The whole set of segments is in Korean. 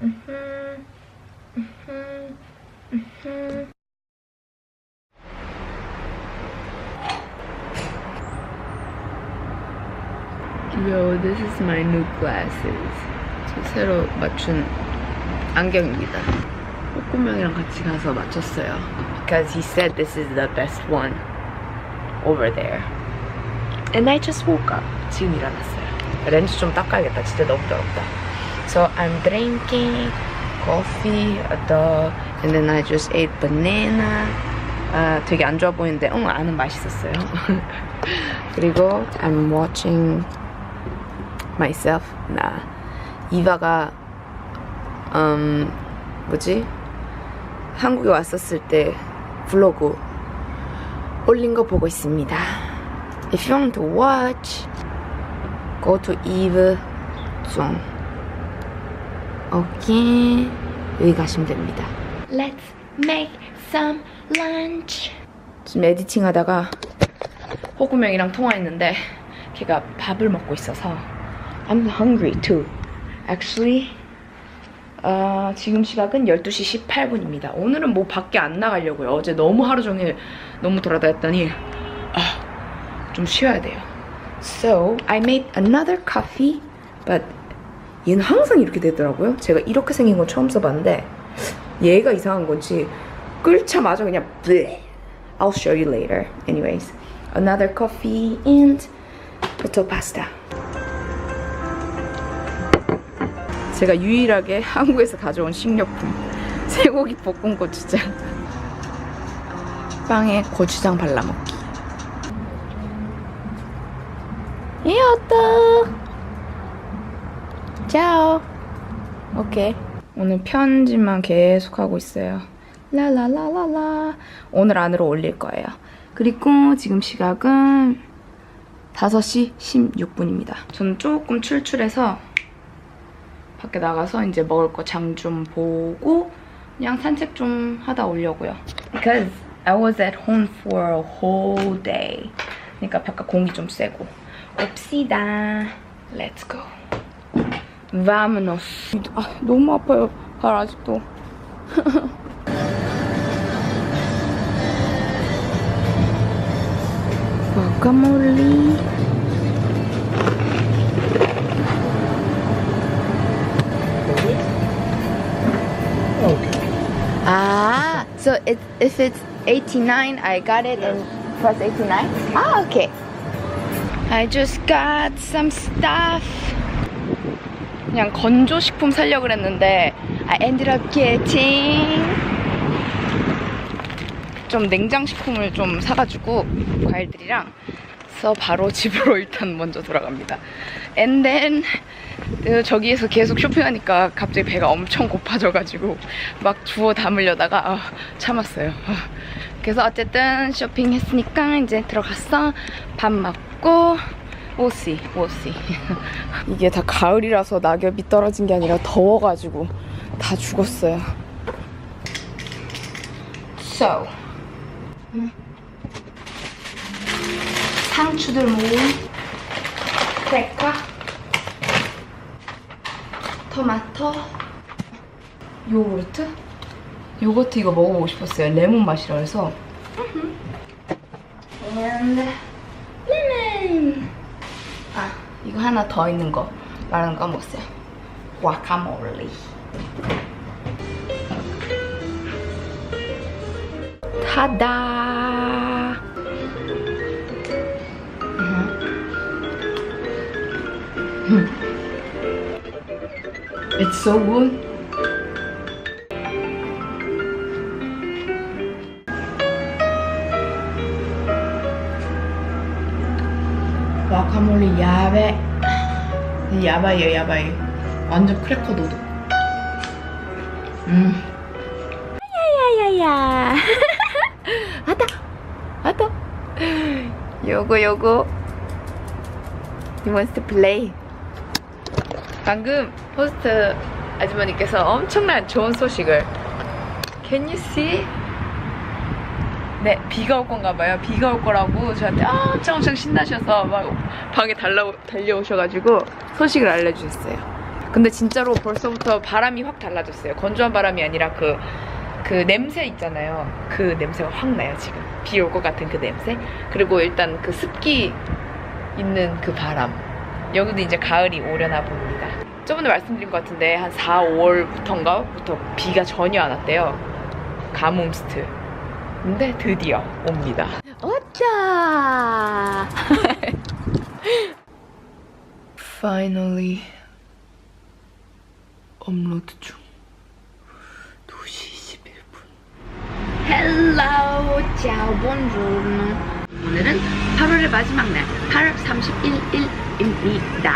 Yo, this is my new glasses. 저 새로 맞춘 안경입니다. 꽃구명이랑 같이 가서 맞췄어요. Because he said this is the best one over there. And I just woke up. 지금 일어났어요. 렌즈 좀 닦아야겠다. 진짜 너무 더럽다. So I'm drinking coffee, the, and then I just ate banana. 아, 되게 안 좋아 보이는데, 응, 아는 맛있었어요. 그리고 I'm watching myself. 나 이바가 음 뭐지 한국에 왔었을 때 블로그 올린 거 보고 있습니다. If you want to watch, go to Eve 종. 오케이 여기 가시면 됩니다. Let's make some lunch. 지금 에디팅 하다가 호구명이랑 통화했는데 걔가 밥을 먹고 있어서 I'm hungry too. Actually, 아, 지금 시각은 12시 18분입니다. 오늘은 뭐 밖에 안 나가려고요. 어제 너무 하루 종일 너무 돌아다녔더니 아, 좀 쉬어야 돼요. So, I made another coffee, but 얘는 항상 이렇게 되더라고요. 제가 이렇게 생긴 건 처음 써봤는데 얘가 이상한 건지 끓자마자 그냥 bleh. I'll show you later. Anyways, another coffee and potato pasta. 제가 유일하게 한국에서 가져온 식료품 쇠고기 볶은 고추장 빵에 고추장 발라먹기 이었다 짜오 오케이 오늘 편집만 계속 하고 있어요 라라라라라 오늘 안으로 올릴 거예요 그리고 지금 시각은 5시 16분입니다 저는 조금 출출해서 밖에 나가서 이제 먹을 거 장 좀 보고 그냥 산책 좀 하다 오려고요. Because I was at home for a whole day. 그러니까 바깥 공기 좀 쐬고. 옵시다. Let's go. Vamonos. 아, 너무 아파요. 발 아직도. 와카몰리. Ah, so it, if it's 89, I got it and plus 89? Ah, okay. I just got some stuff. 그냥 건조식품 사려고 그랬는데 I ended up getting 좀 냉장식품을 좀 사가지고 과일들이랑 그래서 바로 집으로 일단 먼저 돌아갑니다. And then 그 저기에서 계속 쇼핑하니까 갑자기 배가 엄청 고파져가지고 막 주워 담으려다가 아, 참았어요. 아. 그래서 어쨌든 쇼핑했으니까 이제 들어갔어. 밥 먹고 오씨 오씨 이게 다 가을이라서 낙엽이 떨어진 게 아니라 더워가지고 다 죽었어요. So. 상추들 모은 크래커 토마토 요구르트. 요거트 이거 먹어보고 싶었어요. 레몬 맛이라 해서. and 아 이거 하나 더 있는 거. 말하는 거 먹었어요. 와카몰리. 타다. It's so good. 와카몰리 야베 야바이요 야바이. 완전 크래커 도도 음. 야야야야. 왔다. 왔다. 요거 요거. He wants to play. 방금 포스트 아주머니께서 엄청난 좋은 소식을. Can you see? 네, 비가 올 건가 봐요. 비가 올 거라고 저한테 엄청 엄청 신나셔서 막 방에 달라, 달려오셔가지고 소식을 알려주셨어요. 근데 진짜로 벌써부터 바람이 확 달라졌어요. 건조한 바람이 아니라 그, 그 냄새 있잖아요. 그 냄새가 확 나요, 지금. 비 올 것 같은 그 냄새. 그리고 일단 그 습기 있는 그 바람. 여기도 이제 가을이 오려나 봅니다. 저번에 말씀드린 것 같은데 한 4, 5월부터인가? 부터 비가 전혀 안 왔대요. 가뭄스트. 근데 드디어 옵니다. 어짜! Finally 업로드 중. 2시 21분. Hello, ciao, 오늘은 8월의 마지막 날 8월 31일입니다.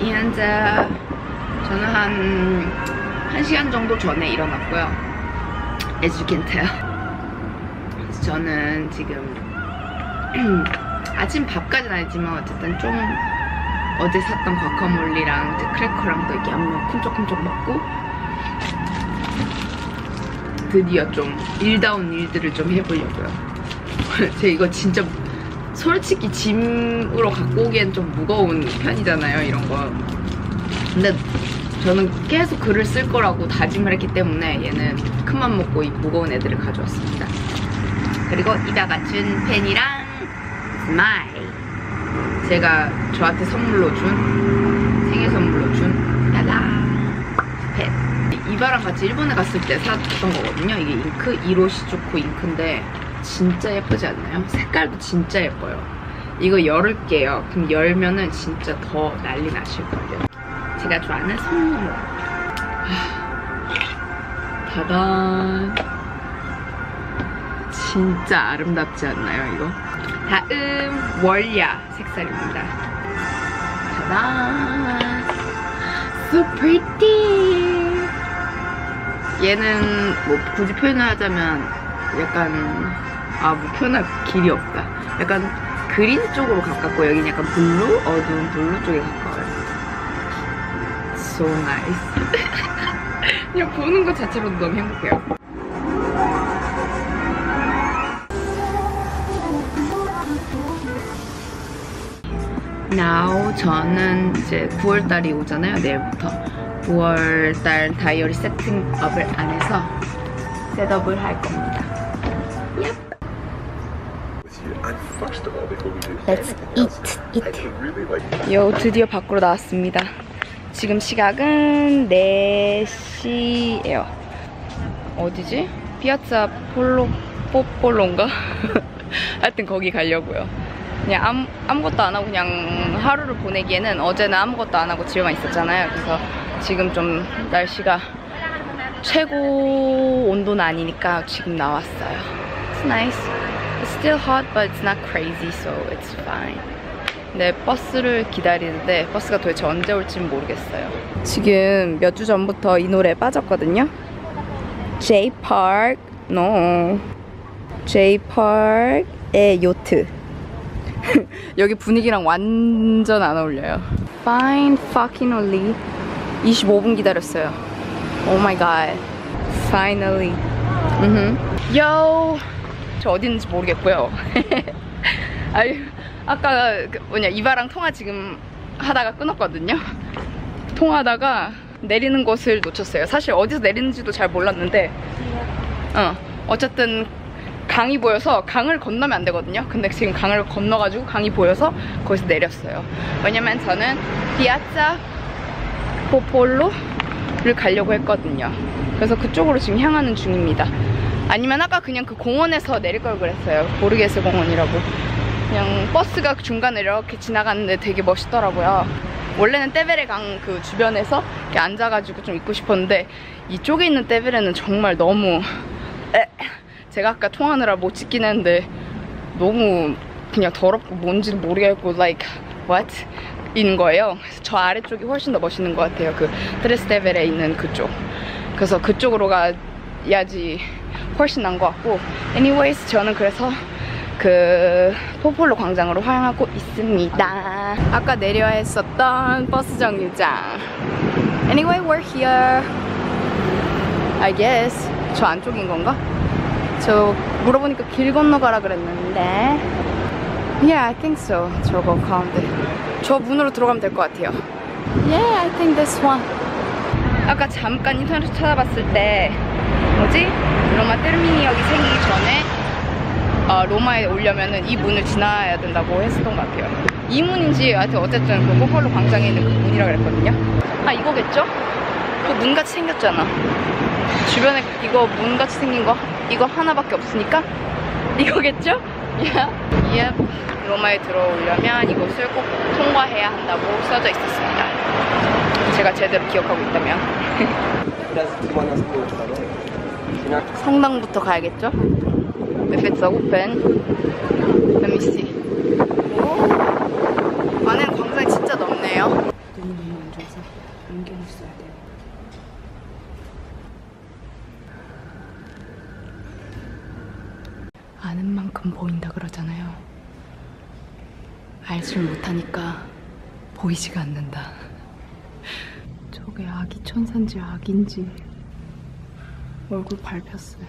현재 저는 한 1시간 정도 전에 일어났고요. As you can tell. 저는 지금 아침 밥까지는 아니지만 어쨌든 좀 어제 샀던 과카몰리랑 크래커랑도 이렇게 양념 쿵쩍쿵쩍 먹고 드디어 좀 일다운 일들을 좀 해보려고요. 제 이거 진짜 솔직히 짐으로 갖고 오기엔 좀 무거운 편이잖아요, 이런 거. 근데 저는 계속 글을 쓸 거라고 다짐을 했기 때문에 얘는 큰맘 먹고 이 무거운 애들을 가져왔습니다. 그리고 이다가 준 펜이랑 스마일. 제가 저한테 선물로 준 생일 선물로 준 따단 펜 이바랑 같이 일본에 갔을 때 샀던 거거든요. 이게 잉크 이로시조코 잉크인데 진짜 예쁘지 않나요? 색깔도 진짜 예뻐요. 이거 열을게요. 그럼 열면은 진짜 더 난리 나실 거예요. 제가 좋아하는 손모모 하, 따단. 진짜 아름답지 않나요 이거? 다음 월야 색살입니다. 짜잔! So pretty! 얘는 뭐 굳이 표현을 하자면 약간 아뭐 표현할 길이 없다. 약간 그린 쪽으로 가깝고 여기는 약간 블루? 어두운 블루 쪽에 가까워요. So nice. 그냥 보는 것 자체로도 너무 행복해요. Now 저는 이제 9월달이 오잖아요 내일부터. 9월달 다이어리 세팅업을 안 해서 셋업을 할 겁니다. Do Let's eat, I would really like 요 드디어 밖으로 나왔습니다. 지금 시각은 4시예요. 어디지? 피아차 폴로 뽀폴로인가? 하여튼 거기 가려고요 그냥 아무, 아무것도 안 하고 그냥 하루를 보내기에는 어제는 아무것도 안 하고 집에만 있었잖아요. 그래서 지금 좀 날씨가 최고 온도는 아니니까 지금 나왔어요. It's nice. It's still hot, but it's not crazy, so it's fine. 네, 버스를 기다리는데 버스가 도대체 언제 올지는 모르겠어요. 지금 몇 주 전부터 이 노래에 빠졌거든요. J Park, no. J Park의 요트. 여기 분위기랑 완전 안 어울려요. Fine fucking only. 25분 기다렸어요. Oh my god. Finally. 음. Yo. 저 어디 있는지 모르겠고요. 아유, 아까 그 뭐냐 이바랑 통화 지금 하다가 끊었거든요. 통화하다가 내리는 곳을 놓쳤어요. 사실 어디서 내리는지도 잘 몰랐는데, 어, 어쨌든 강이 보여서 강을 건너면 안 되거든요. 근데 지금 강을 건너가지고 강이 보여서 거기서 내렸어요. 왜냐면 저는 피아차 포폴로를 가려고 했거든요. 그래서 그쪽으로 지금 향하는 중입니다. 아니면 아까 그냥 그 공원에서 내릴 걸 그랬어요. 보르게스 공원이라고. 그냥 버스가 중간에 이렇게 지나가는데 되게 멋있더라고요. 원래는 떼베레 강 그 주변에서 이렇게 앉아가지고 좀 있고 싶었는데 이쪽에 있는 떼베레는 정말 너무 에, 제가 아까 통화하느라 못 찍긴 했는데 너무 그냥 더럽고 뭔지도 모르겠고 like what 인 거예요. 저 아래쪽이 훨씬 더 멋있는 것 같아요. 그 트레스테벨에 있는 그쪽. 그래서 그쪽으로 가야지 훨씬 난 것 같고 anyways 저는 그래서 그 포폴로 광장으로 향하고 있습니다. 아까 내려야 했었던 버스 정류장. Anyway, we're here. I guess 저 안쪽인 건가? 저 물어보니까 길 건너가라 그랬는데 Yeah, I think so. 저거 가운데 저 문으로 들어가면 될 것 같아요 Yeah, I think this one. 아까 잠깐 인터넷 찾아봤을 때 뭐지? 로마 테르미니역이 생기기 전에 어, 로마에 오려면은 이 문을 지나야 된다고 했었던 것 같아요. 이 문인지 하여튼 어쨌든 그 포폴로 광장에 있는 그 문이라 그랬거든요. 아 이거겠죠? 그 문같이 생겼잖아. 주변에 이거 문같이 생긴 거 이거 하나밖에 없으니까 이거겠죠? Yeah. Yep. 로마에 들어오려면 이곳을 꼭 통과해야 한다고 써져 있었습니다. 제가 제대로 기억하고 있다면 성당부터 가야겠죠? If it's open, let me see. 오, 안에는 광장이 진짜 넓네요. 눈이 너무 안 좋아서 안경을 써야 돼요. 아는 만큼 보인다 그러잖아요. 알질 못하니까 보이지가 않는다. 저게 아기 천사인지 악인지 얼굴 밟혔어요.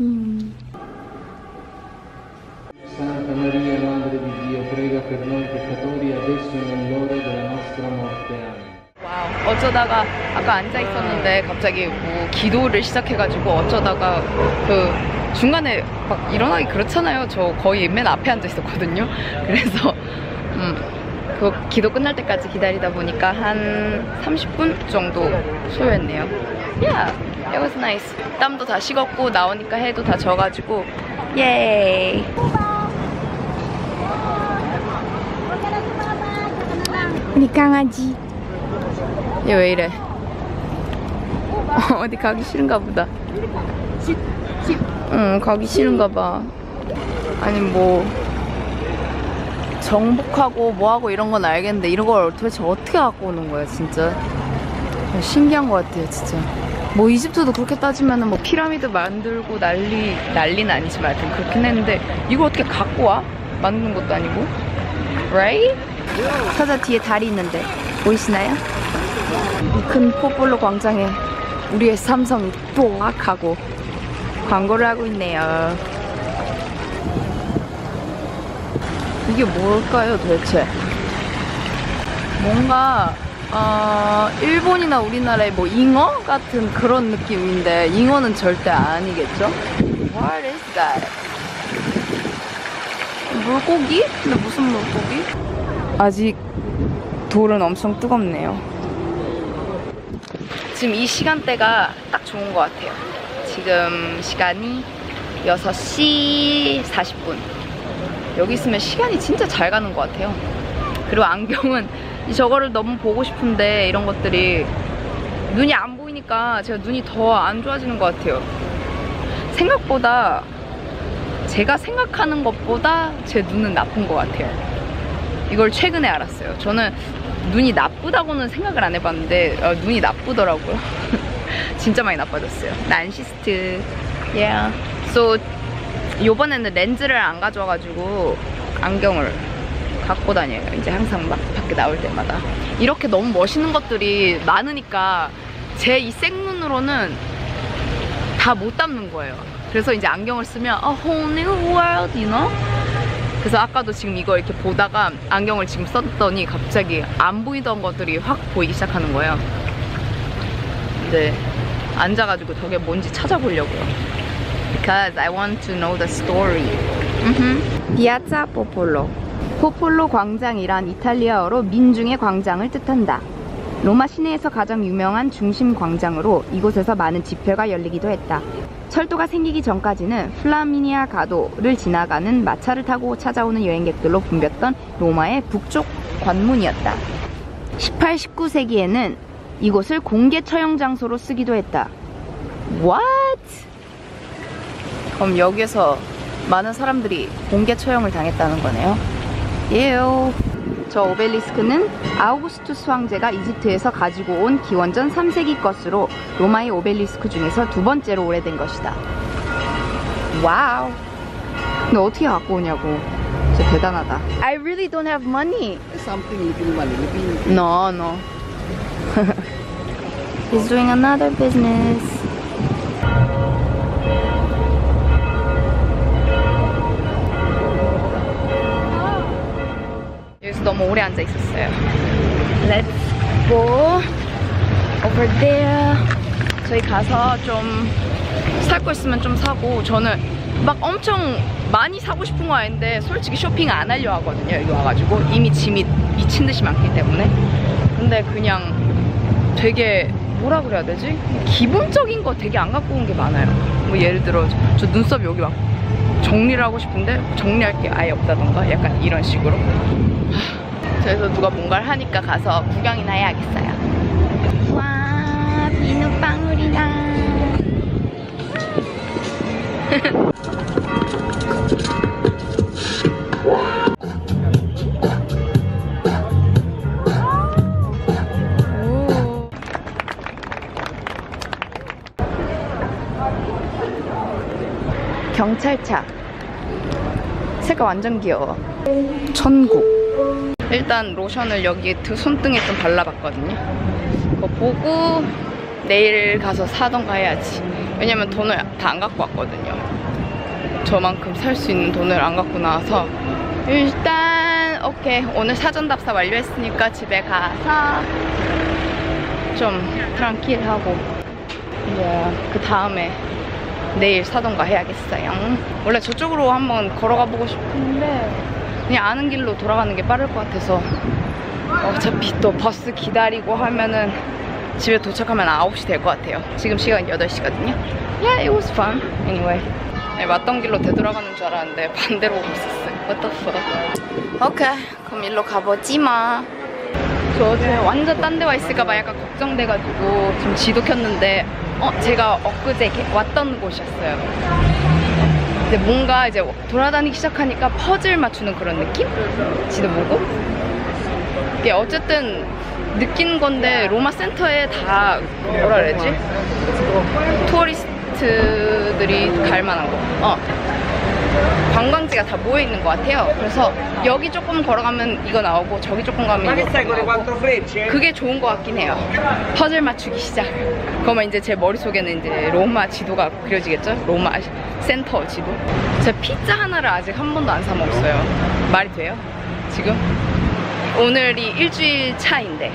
음. Santa Maria, Madre di Dio, prega per noi peccatori adesso e nell'ora della nostra morte. Amen. 와우. 어쩌다가 아까 앉아 있었는데 갑자기 뭐 기도를 시작해가지고 어쩌다가 그 중간에 막 일어나기 그렇잖아요. 저 거의 맨 앞에 앉아 있었거든요. 그래서 음, 그 기도 끝날 때까지 기다리다 보니까 한 30분 정도 소요했네요. Yeah, it was nice. 땀도 다 식었고 나오니까 해도 다 져가지고 예이. 우리 강아지. 얘 왜 이래? 어디 가기 싫은가 보다. 응, 가기 싫은가 봐. 아니 뭐 정복하고 뭐하고 이런 건 알겠는데 이런 걸 도대체 어떻게 갖고 오는 거야 진짜 신기한 것 같아요 진짜 뭐 이집트도 그렇게 따지면은 뭐 피라미드 만들고 난리 난리는 아니지만 하여튼 그렇긴 했는데 이걸 어떻게 갖고 와? 만드는 것도 아니고 right? 사자 뒤에 다리 있는데 보이시나요? 이큰 포폴로 광장에 우리의 삼성이 뽀악 하고 광고를 하고 있네요. 이게 뭘까요 도대체? 뭔가 어, 일본이나 우리나라의 뭐 잉어 같은 그런 느낌인데 잉어는 절대 아니겠죠? What is that? 물고기? 근데 무슨 물고기? 아직 돌은 엄청 뜨겁네요. 지금 이 시간대가 딱 좋은 것 같아요. 지금 시간이 6시 40분. 여기 있으면 시간이 진짜 잘 가는 것 같아요. 그리고 안경은 이 저거를 너무 보고 싶은데 이런 것들이 눈이 안 보이니까 제가 눈이 더 안 좋아지는 것 같아요. 생각보다 제가 생각하는 것보다 제 눈은 나쁜 것 같아요. 이걸 최근에 알았어요. 저는 눈이 나쁘다고는 생각을 안 해봤는데 어, 눈이 나쁘더라고요. 진짜 많이 나빠졌어요. 난시스트. Yeah. So 요번에는 렌즈를 안 가져와가지고 안경을 갖고 다녀요. 이제 항상 막 밖에 나올 때마다. 이렇게 너무 멋있는 것들이 많으니까 제 이 생눈으로는 다 못 담는 거예요. 그래서 이제 안경을 쓰면 a whole new world, you know? 그래서 아까도 지금 이거 이렇게 보다가 안경을 지금 썼더니 갑자기 안 보이던 것들이 확 보이기 시작하는 거예요. 근데 앉아가지고 저게 뭔지 찾아보려고요. Because I want to know the story. 피아차 포폴로. 포폴로 광장이란 이탈리아어로 민중의 광장을 뜻한다. 로마 시내에서 가장 유명한 중심 광장으로 이곳에서 많은 집회가 열리기도 했다. 철도가 생기기 전까지는 플라미니아 가도를 지나가는 마차를 타고 찾아오는 여행객들로 붐볐던 로마의 북쪽 관문이었다. 18, 19세기에는 이곳을 공개 처형 장소로 쓰기도 했다. What? 그럼 여기에서 많은 사람들이 공개 처형을 당했다는 거네요. 예요. 저 오벨리스크는 아우구스투스 황제가 이집트에서 가지고 온 기원전 3세기 것으로 로마의 오벨리스크 중에서 두 번째로 오래된 것이다. 와우. 근데 어떻게 갖고 오냐고. 진짜 대단하다. I really don't have money. Something little money, little No, no. He's doing another business. 여기서 너무 오래 앉아 있었어요. Let's go over there. 저희 가서 좀 살 거 있으면 좀 사고 저는 막 엄청 많이 사고 싶은 거 아닌데 솔직히 쇼핑 안 하려 하거든요. 여기 와가지고 이미 짐이 미친 듯이 많기 때문에. 근데 그냥 되게 뭐라 그래야 되지? 기본적인 거 되게 안 갖고 온 게 많아요. 뭐 예를 들어 저 눈썹 여기 막 정리를 하고 싶은데 정리할 게 아예 없다던가 약간 이런 식으로. 하, 그래서 누가 뭔가를 하니까 가서 구경이나 해야겠어요. 와 비눗방울이다. 경찰차 색깔 완전 귀여워. 천국. 일단 로션을 여기 두 손등에 좀 발라봤거든요. 그거 보고 내일 가서 사던가 해야지. 왜냐면 돈을 다 안 갖고 왔거든요. 저만큼 살 수 있는 돈을 안 갖고 나와서. 일단 오케이. 오늘 사전 답사 완료했으니까 집에 가서 좀 트랑킬하고. 이제 그 다음에 내일 사던가 해야겠어요. 원래 저쪽으로 한번 걸어가 보고 싶은데 그냥 아는 길로 돌아가는 게 빠를 것 같아서 어차피 또 버스 기다리고 하면은 집에 도착하면 9시 될 것 같아요. 지금 시간 8시거든요. Yeah, it was fun. Anyway. 네, 왔던 길로 되돌아가는 줄 알았는데 반대로 오고 있었어요. What the fuck. 오케이. 그럼 일로 가보지 마. 저 어제 완전 딴 데 와 있을까봐 약간 걱정돼가지고 지금 지도 켰는데 어 제가 엊그제 왔던 곳이었어요. 근데 뭔가 이제 돌아다니기 시작하니까 퍼즐 맞추는 그런 느낌? 지도 보고. 이게 어쨌든 느낀 건데 로마 센터에 다 뭐라 그래야지? 투어리스트들이 갈 만한 거. 어. 관광지가 다 모여 있는 것 같아요. 그래서 여기 조금 걸어가면 이거 나오고 저기 조금 가면 이거 나오고 그게 좋은 것 같긴 해요. 퍼즐 맞추기 시작. 그러면 이제 제 머릿속에는 이제 로마 지도가 그려지겠죠? 로마 센터 지도. 제가 피자 하나를 아직 한 번도 안 사 먹었어요. 말이 돼요? 지금? 오늘이 일주일 차인데.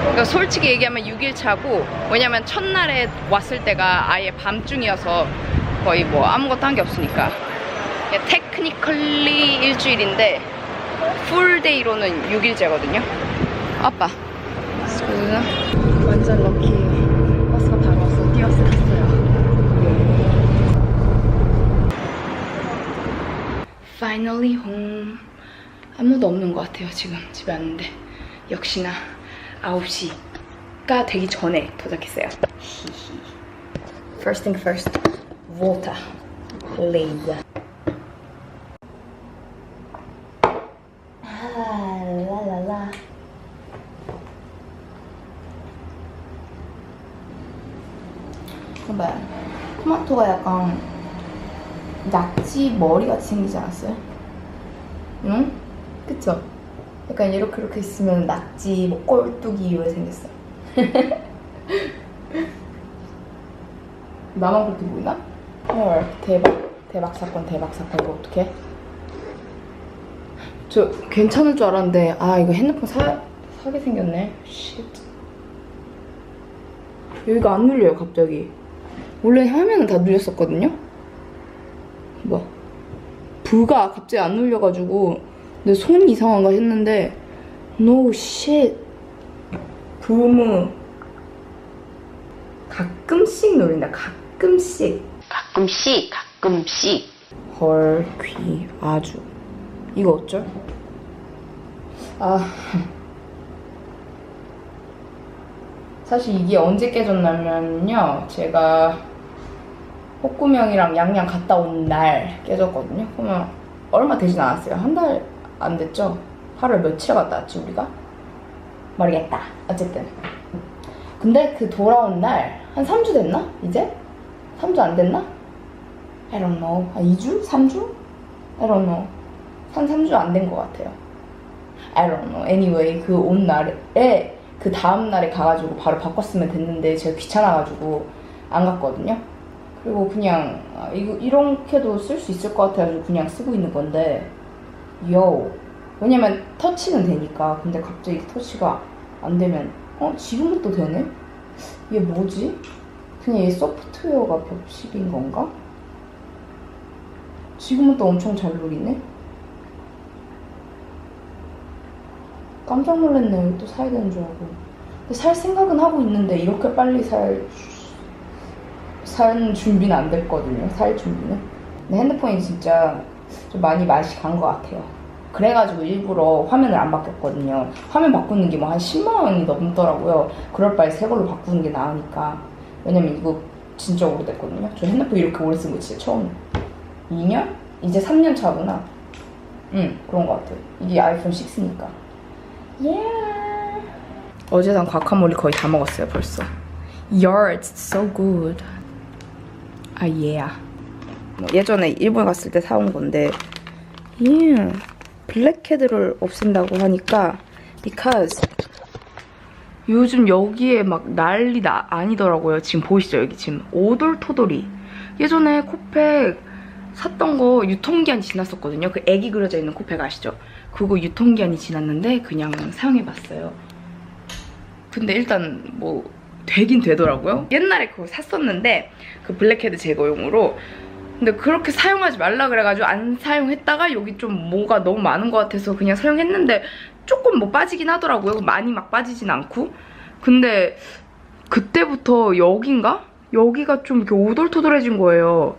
그러니까 솔직히 얘기하면 6일 차고 왜냐면 첫날에 왔을 때가 아예 밤중이어서 거의 뭐 아무것도 한 게 없으니까. 테크니컬리 일주일인데 풀데이로는 6일째거든요. 아빠. 완전 럭키. 버스가 바로 와서 뛰어서 갔어요. Finally home. 아무도 없는 것 같아요 지금. 집에 왔는데. 역시나 9시가 되기 전에 도착했어요. First thing first water please 아, 라라라 봐봐요 토마토가 약간 낙지 머리같이 생기지 않았어요? 응? 그쵸? 약간 이렇게 이렇게 있으면 낙지 뭐 꼴뚜기 이렇게 생겼어 나만 그렇게 보이나? 헐 대박. 대박 사건 대박 사건. 이거 어떡해? 저 괜찮을 줄 알았는데 아 이거 핸드폰 사, 사게 생겼네. 쉿 여기가 안 눌려요 갑자기. 원래 화면은 다 눌렸었거든요? 뭐. 부가 갑자기 안 눌려가지고 내 손이 이상한가 했는데 no shit. 부모. 가끔씩 노린다 가끔씩 가끔씩 가끔씩 헐, 귀, 아주. 이거 어쩔? 아. 사실 이게 언제 깨졌냐면요. 제가 호꾸명이랑 양양 갔다 온 날 깨졌거든요. 그러면 얼마 되진 않았어요. 한 달 안 됐죠? 하루에 며칠 갔다 왔지, 우리가? 모르겠다. 어쨌든. 근데 그 돌아온 날, 한 3주 됐나? 이제? 3주 안 됐나? I don't know. 아, 2주? 3주? I don't know. 한 3주 안 된 것 같아요. I don't know. Anyway, 그 온 날에, 그 다음 날에 가가지고 바로 바꿨으면 됐는데 제가 귀찮아가지고 안 갔거든요. 그리고 그냥, 아, 이거, 이렇게도 쓸 수 있을 것 같아가지고 그냥 쓰고 있는 건데, 요. 왜냐면 터치는 되니까. 근데 갑자기 터치가 안 되면 어 지금부터 되네? 얘 뭐지? 그냥 얘 소프트웨어가 벽식인 건가? 지금은 또 엄청 잘 누리네? 깜짝 놀랐네. 또 사야 되는 줄 알고. 근데 살 생각은 하고 있는데 이렇게 빨리 살, 살 준비는 안 됐거든요. 살 준비는. 근데 핸드폰이 진짜 좀 많이 맛이 간 것 같아요. 그래가지고 일부러 화면을 안 바꿨거든요. 화면 바꾸는 게 뭐 한 10만 원이 넘더라고요. 그럴 바에 새 걸로 바꾸는 게 나으니까. 왜냐면 이거 진짜 오래됐거든요. 저 핸드폰 이렇게 오래 쓴 거 진짜 처음. 2년? 이제 3년 차구나. 응, 그런 것 같아요. 이게 아이폰 6니까. Yeah. 어제 산 과카몰리 거의 다 먹었어요, 벌써. Yeah, it's so good. 아, yeah. 뭐 예전에 일본 갔을 때 사온 건데, yeah. 블랙헤드를 없앤다고 하니까, because 요즘 여기에 막 난리 나, 아니더라고요. 지금 보이시죠? 여기 지금 오돌토돌이. 예전에 코팩 샀던 거 유통기한이 지났었거든요. 그 애기 그려져 있는 코팩 아시죠? 그거 유통기한이 지났는데 그냥 사용해봤어요. 근데 일단 뭐 되긴 되더라고요. 옛날에 그거 샀었는데 그 블랙헤드 제거용으로 근데 그렇게 사용하지 말라 그래가지고 안 사용했다가 여기 좀 뭐가 너무 많은 것 같아서 그냥 사용했는데 조금 뭐 빠지긴 하더라고요. 많이 막 빠지진 않고. 근데 그때부터 여긴가? 여기가 좀 이렇게 오돌토돌해진 거예요.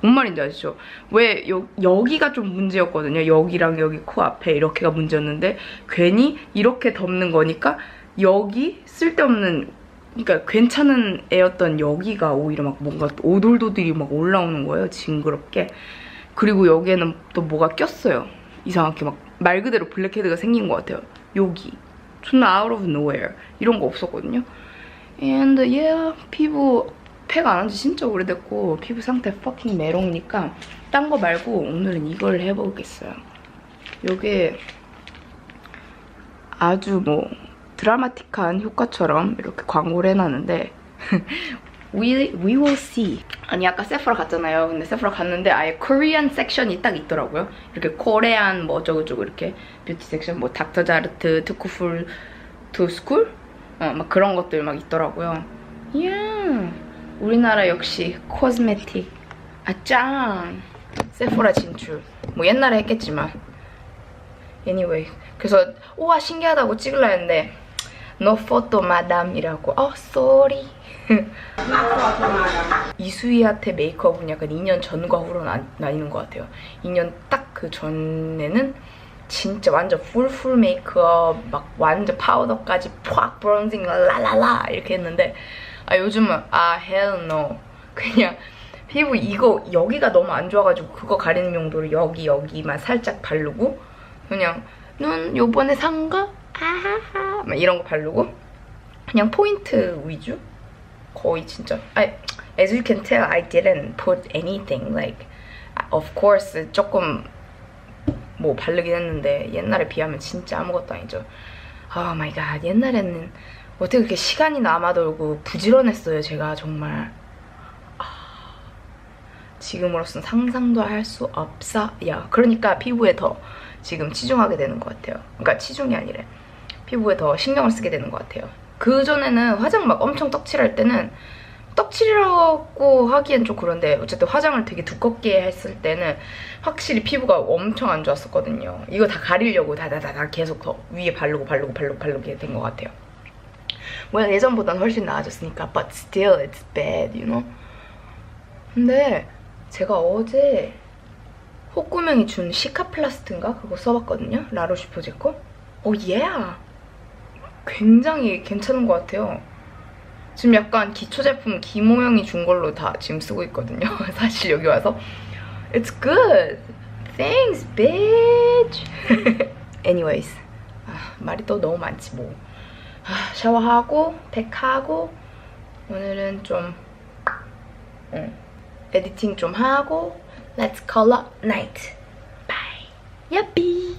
뭔 말인지 아시죠? 왜 여, 여기가 좀 문제였거든요. 여기랑 여기 코앞에 이렇게가 문제였는데 괜히 이렇게 덮는 거니까 여기 쓸데없는 그러니까 괜찮은 애였던 여기가 오히려 막 뭔가 오돌도들이 막 올라오는 거예요. 징그럽게. 그리고 여기에는 또 뭐가 꼈어요. 이상하게 막 말 그대로 블랙헤드가 생긴 것 같아요. 여기. 존나 out of nowhere. 이런 거 없었거든요. And yeah, 피부 팩 안 한 지 진짜 오래됐고 피부 상태 fucking 메롱이니까 딴 거 말고 오늘은 이걸 해보겠어요. 요게 아주 뭐 드라마틱한 효과처럼 이렇게 광고를 해놨는데 we, we will see. 아니 아까 세프라 갔잖아요. 근데 세프라 갔는데 아예 코리안 섹션이 딱 있더라고요. 이렇게 코레안 뭐 어쩌고저쩌고 이렇게 뷰티 섹션 뭐 닥터 자르트 투쿠풀 투스쿨 어, 막 그런 것들 막 있더라고요. 이야 우리나라 역시 코스메틱. 아짱 세포라 진출. 뭐 옛날에 했겠지만. Anyway 그래서 우와 신기하다고 찍으려 했는데 no photo madam이라고. 어 sorry. 이수희한테 메이크업은 약간 2년 전과 후로 나, 나뉘는 것 같아요. 2년 딱 그 전에는 진짜 완전 풀풀 메이크업 막 완전 파우더까지 팍 브론징 라라라 이렇게 했는데 아 요즘은 아 hell no. 그냥 피부 이거 여기가 너무 안 좋아가지고 그거 가리는 용도로 여기 여기만 살짝 바르고 그냥 눈 요번에 산 거? 아하하. 막 이런 거 바르고 그냥 포인트 위주? 거의 진짜. I, as you can tell I didn't put anything like of course 조금 뭐 바르긴 했는데 옛날에 비하면 진짜 아무것도 아니죠. Oh my god 옛날에는 어떻게 그렇게 시간이 남아돌고 부지런했어요 제가 정말 지금으로선 상상도 할 수 없어요. 그러니까 피부에 더 지금 치중하게 되는 것 같아요. 그러니까 치중이 아니래. 피부에 더 신경을 쓰게 되는 것 같아요. 그 전에는 화장 막 엄청 떡칠할 때는 떡칠이라고 하기엔 좀 그런데 어쨌든 화장을 되게 두껍게 했을 때는 확실히 피부가 엄청 안 좋았었거든요. 이거 다 가리려고 다다다다 계속 더 위에 바르고 바르고 바르고 바르고 된것 같아요. 뭐 예전보단 훨씬 나아졌으니까 but still it's bad, you know? 근데 제가 어제 호꾸명이 준 시카플라스트인가 그거 써봤거든요. 라로슈포제 거. 오 예. 굉장히 괜찮은 것 같아요. 지금 약간 기초 제품 김호영이 준 걸로 다 지금 쓰고 있거든요. 사실 여기 와서 It's good. Thanks, bitch. Anyways, 아, 말이 또 너무 많지 뭐. 아, 샤워하고 팩하고 오늘은 좀 응. 에디팅 좀 하고 Let's call up night. Bye. Yuppie.